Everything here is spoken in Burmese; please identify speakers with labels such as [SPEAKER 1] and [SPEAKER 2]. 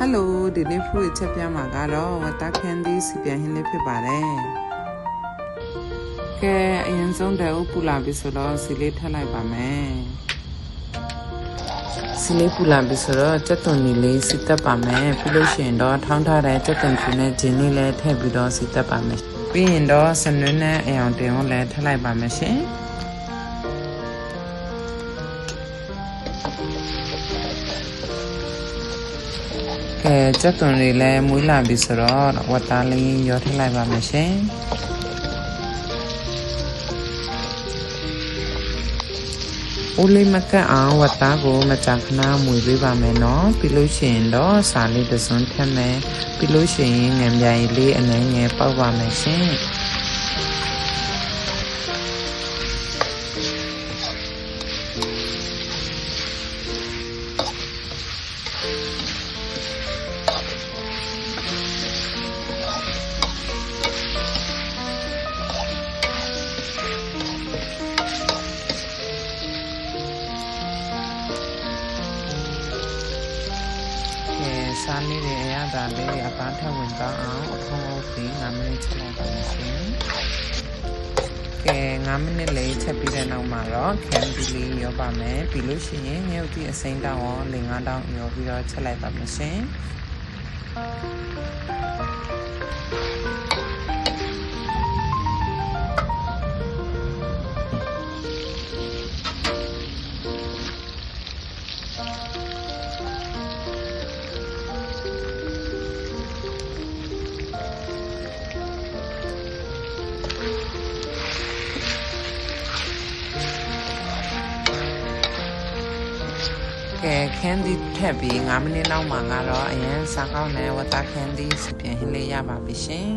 [SPEAKER 1] ဟယ်လိုဒီနေ့ဖူးချက်ပြမှာကတော့ဝတာခန်ဒီစီပြန်ဟင်းလေးဖြစ်ပါတယ်ကဲအရင်ဆုံးတဲ့ဥပူလာပြီဆိုတော့စီလေးထပ်လိုက်ပါမယ်စီလေးပူလာပြီဆိုတော့ကြက်သွန်လေးလေးစီတက်ပါမယ်ပြီးလို့ရှိရင်တော့ထောင်းထားတဲ့ကြက်သွန်ဖြူနဲ့ဂျင်းလေးလည်းထည့်ပြီးတော့စီတက်ပါမယ်ပြီးရင်တော့စနွင်းနဲ့အယောင်တင်ကိုလည်းထည့်လိုက်ပါမယ်ရှင် ကဲကြက်သွန်တွေလည်းမွေးလာပြီဆိုတော့ဝတ်သားလေးရောထည့်လိုက်ပါမယ်ရှင်ဦးလေးမကတ်အောင်ဝတ်သားကိုမကြာခဏမွေပေးပါမယ်နော်ပြီးလို့ရှိရင်တော့စာလေးတစ်စွန်းထည့်မယ်ပြီးလို့ရှိရင်ငံပြိုင်လေးအနှဲငယ်ပေါက်ပါမယ်ရှင် စားလေးတွေအရသာလေးအပန်းထက်ဝင်ကောင်းအောင်အဖုံးအုပ်ပြီး9မိနစ်ချက်လိုက်ပါမယ်ရှင်ကဲ9မိနစ်လေးချက်ပြီးတဲ့နောက်မှာတော့ကန်ဒီလေးရောပါမယ်ပြီးလို့ရှိရင်ငရုတ်တိအစိမ်းတောင်းအောင်လေ9တောင်းရောပြီးတော့ချက်လိုက်ပါမယ်ရှင် ကဲကန်ဒီထက်ပြီး9မိနစ်နောက်မှာကတော့အရင်စားကောင်းတဲ့ဝတ်သားကန်ဒီစပြင်ဟင်းလေးရပါပြီရှင်